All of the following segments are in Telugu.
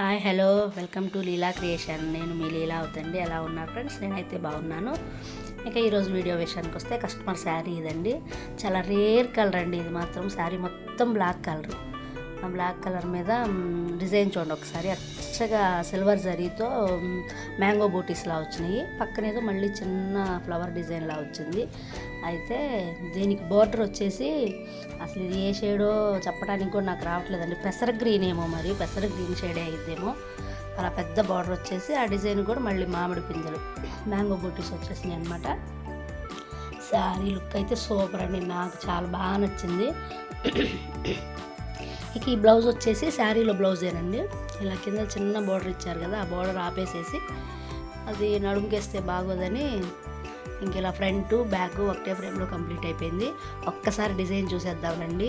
Hi hello. Welcome to Leela creation. నేను మీ లీలా అవుతండి. ఎలా ఉన్నారు ఫ్రెండ్స్? నేనైతే బాగున్నాను. ఇంకా ఈరోజు వీడియో విషయానికి వస్తే కస్టమర్ శారీ ఇదండి. చాలా రేర్ కలర్ అండి. ఇది మాత్రం శారీ మొత్తం బ్లాక్ కలర్. బ్లాక్ కలర్ మీద డిజైన్ చూడండి ఒకసారి. అచ్చగా సిల్వర్ జరీతో మ్యాంగో బూటీస్లా వచ్చినాయి. పక్కనేదో మళ్ళీ చిన్న ఫ్లవర్ డిజైన్లా వచ్చింది. అయితే దీనికి బార్డర్ వచ్చేసి అసలు ఇది ఏ షేడో చెప్పడానికి కూడా నాకు రావట్లేదండి. పెసర గ్రీన్ ఏమో మరి పెసర గ్రీన్ షేడే అయిద్దేమో. అలా పెద్ద బార్డర్ వచ్చేసి ఆ డిజైన్ కూడా మళ్ళీ మామిడి పిందెలు మ్యాంగో బూటీస్ వచ్చేసినాయి అనమాట శారీ లుక్ అయితే సూపర్ అండి. నాకు చాలా బాగా నచ్చింది. ఇక ఈ బ్లౌజ్ వచ్చేసి శారీలో బ్లౌజేనండి ఇలా కింద చిన్న బార్డర్ ఇచ్చారు కదా ఆ బార్డర్ ఆపేసేసి అది నడుముకేస్తే బాగోదని ఇంక ఇలా ఫ్రంట్ బ్యాక్ ఒకటే ఫ్రేమ్లో కంప్లీట్ అయిపోయింది. ఒక్కసారి డిజైన్ చూసేద్దామండి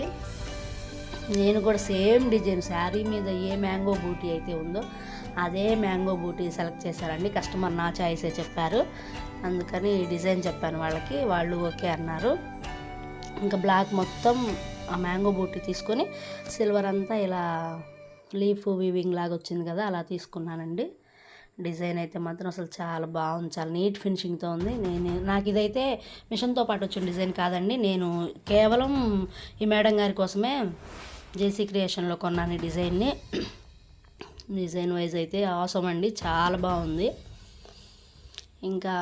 నేను కూడా సేమ్ డిజైన్ శారీ మీద ఏ మ్యాంగో బూటీ అయితే ఉందో అదే మ్యాంగో బూటీ సెలెక్ట్ చేశారండి. కస్టమర్ నా చాయిసే చెప్పారు. అందుకని డిజైన్ చెప్పాను వాళ్ళకి వాళ్ళు ఓకే అన్నారు. ఇంకా బ్లాక్ మొత్తం ఆ మ్యాంగో బూటీ తీసుకొని సిల్వర్ అంతా ఇలా లీఫ్ వీవింగ్ లాగా వచ్చింది కదా అలా తీసుకున్నానండి. డిజైన్ అయితే మాత్రం అసలు చాలా బాగుంది చాలా నీట్ ఫినిషింగ్తో ఉంది. నేను నాకు ఇదైతే మిషన్తో పాటు వచ్చిన డిజైన్ కాదండి. నేను కేవలం ఈ మేడం గారి కోసమే జేసీ క్రియేషన్లో కొన్నాను ఈ డిజైన్ని డిజైన్ వైజ్ అయితే అవసరం అండి చాలా బాగుంది. ఇంకా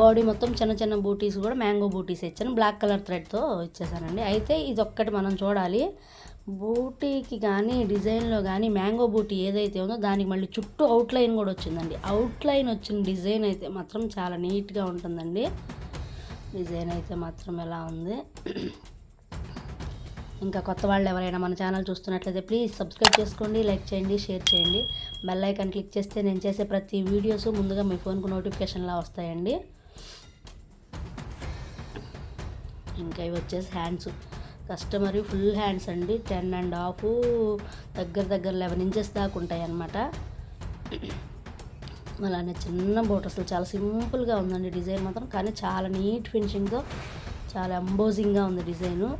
బాడీ మొత్తం చిన్న చిన్న బూటీస్ కూడా మ్యాంగో బూటీస్ ఇచ్చాను. బ్లాక్ కలర్ థ్రెడ్తో ఇచ్చేసానండి. అయితే ఇది ఒక్కటి మనం చూడాలి. బూటీకి కానీ డిజైన్లో కానీ మ్యాంగో బూటీ ఏదైతే ఉందో దానికి మళ్ళీ చుట్టూ అవుట్లైన్ కూడా వచ్చిందండి. అవుట్లైన్ వచ్చిన డిజైన్ అయితే మాత్రం చాలా నీట్గా ఉంటుందండి. డిజైన్ అయితే మాత్రం ఎలా ఉంది? ఇంకా కొత్త వాళ్ళు ఎవరైనా మన ఛానల్ చూస్తున్నట్లయితే ప్లీజ్ సబ్స్క్రైబ్ చేసుకోండి లైక్ చేయండి షేర్ చేయండి. బెల్ ఐకాన్ క్లిక్ చేస్తే నేను చేసే ప్రతి వీడియోస్ ముందుగా మీ ఫోన్కు నోటిఫికేషన్లా వస్తాయండి. ఇంకా ఇవి వచ్చేసి హ్యాండ్స్ కస్టమర్ ఫుల్ హ్యాండ్స్ అండి. టెన్ అండ్ హాఫ్ దగ్గర దగ్గర లెవెన్ ఇంచెస్ దాకా ఉంటాయి అన్నమాట. అలానే చిన్న బోట్ అసలు చాలా సింపుల్గా ఉందండి డిజైన్ మాత్రం. కానీ చాలా నీట్ ఫినిషింగ్తో చాలా అంబోజింగ్గా ఉంది డిజైను.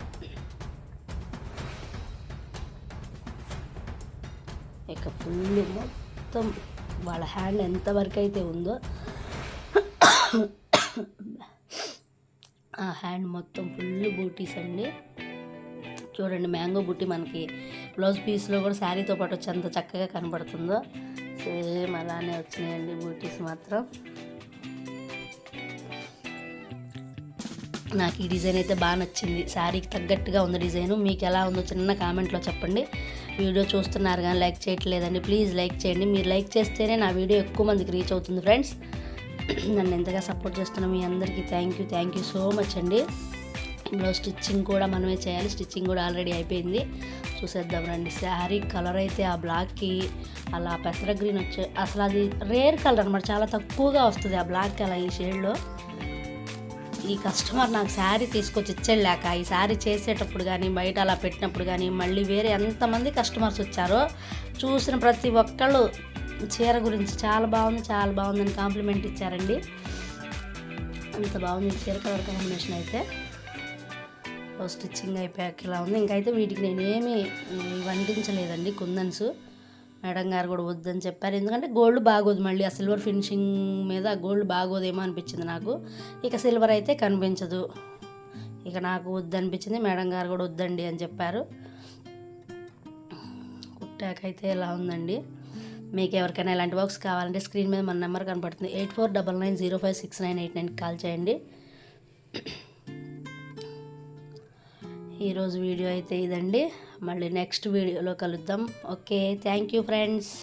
ఇక ఫుల్ మొత్తం వాళ్ళ హ్యాండ్ ఎంతవరకు అయితే ఉందో ఆ హ్యాండ్ మొత్తం ఫుల్ బూటీస్ అండి. చూడండి మ్యాంగో బుట్టి మనకి బ్లౌజ్ పీస్లో కూడా శారీతో పాటు వచ్చి అంత చక్కగా కనబడుతుందో. సేమ్ అలానే వచ్చినాయండి బూటీస్ మాత్రం. నాకు ఈ డిజైన్ అయితే బాగా నచ్చింది. శారీకి తగ్గట్టుగా ఉంది డిజైన్. మీకు ఎలా ఉందో చిన్న కామెంట్లో చెప్పండి. వీడియో చూస్తున్నారు కానీ లైక్ చేయట్లేదండి. ప్లీజ్ లైక్ చేయండి. మీరు లైక్ చేస్తేనే నా వీడియో ఎక్కువ మందికి రీచ్ అవుతుంది ఫ్రెండ్స్. నన్ను ఎంతగా సపోర్ట్ చేస్తున్న మీ అందరికీ. Thank you thank you so much అండి. ఇందులో స్టిచ్చింగ్ కూడా మనమే చేయాలి. స్టిచ్చింగ్ కూడా ఆల్రెడీ అయిపోయింది. చూసేద్దాం రండి. శారీ కలర్ అయితే ఆ బ్లాక్కి అలా పెసర గ్రీన్ వచ్చే అసలు అది రేర్ కలర్ అనమాట చాలా తక్కువగా వస్తుంది ఆ బ్లాక్ అలా ఈ షేడ్లో ఈ కస్టమర్ నాకు శారీ తీసుకొచ్చి ఇచ్చేళ్ళాక ఈ శారీ చేసేటప్పుడు కానీ బయట అలా పెట్టినప్పుడు కానీ మళ్ళీ వేరే ఎంతమంది కస్టమర్స్ వచ్చారో చూసిన ప్రతి ఒక్కళ్ళు చీర గురించి చాలా బాగుంది చాలా బాగుందని కాంప్లిమెంట్ ఇచ్చారండి. అంత బాగుంది చీర కలర్ కాంబినేషన్ అయితే. స్టిచ్చింగ్ అయిపోయాక ఇలా ఉంది. ఇంకైతే వీటికి నేనేమి వంటించలేదండి కుందన్స్. మేడం గారు కూడా వద్దని చెప్పారు. ఎందుకంటే గోల్డ్ బాగోదు మళ్ళీ ఆ సిల్వర్ ఫినిషింగ్ మీద గోల్డ్ బాగోదేమో అనిపించింది నాకు. ఇక సిల్వర్ అయితే కనిపించదు. ఇక నాకు వద్దనిపించింది మేడం గారు కూడా వద్దండి అని చెప్పారు. కుట్టాకైతే ఇలా ఉందండి? మీకు ఎవరికైనా ఇలాంటి వర్క్స్ కావాలంటే స్క్రీన్ మీద మన నెంబర్ కనపడుతుంది. Eight four double nine zero five six nine eight నైన్కి కాల్ చేయండి. ఈరోజు వీడియో అయితే ఇదండి. మళ్ళీ నెక్స్ట్ వీడియోలో కలుద్దాం. Okay thank you friends.